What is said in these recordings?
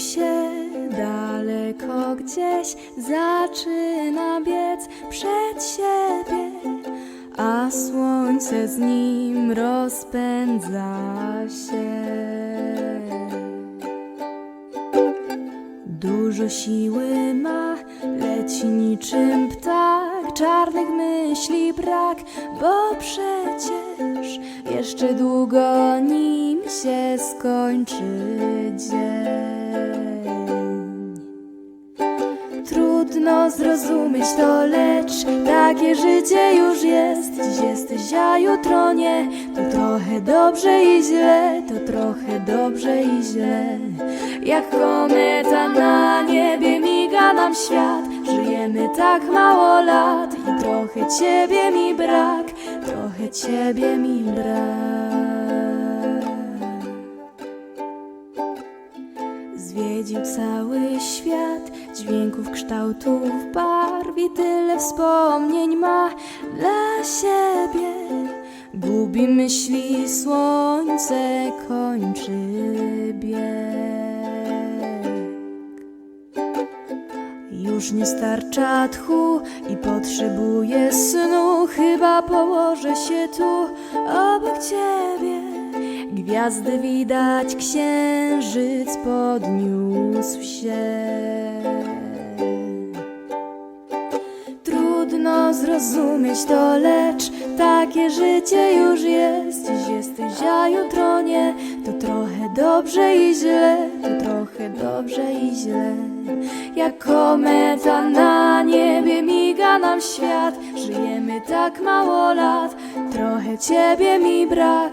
się daleko gdzieś zaczyna biec przed siebie, a słońce z nim rozpędza się. Dużo siły ma, leci niczym ptak, czarnych myśli brak, bo przecież jeszcze długo nim się skończy dzień. Trudno zrozumieć to, lecz takie życie już jest. Dziś jesteś, a jutro nie. To trochę dobrze i źle, to trochę dobrze i źle. Jak kometa na niebie miga nam świat. Żyjemy tak mało lat i trochę ciebie mi brak, trochę ciebie mi brak. Cały świat dźwięków, kształtów, barw i tyle wspomnień ma dla siebie. Gubi myśli, słońce kończy bieg. Już nie starcza tchu i potrzebuję snu. Chyba położę się tu obok ciebie. Gwiazdy widać, księżyc podniósł się. Trudno zrozumieć to, lecz takie życie już jest. Dziś jesteś, a jutro nie. To trochę dobrze i źle, to trochę dobrze i źle. Jak kometa na niebie miga nam świat. Żyjemy tak mało lat, trochę ciebie mi brak,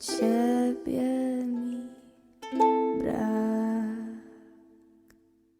ciebie.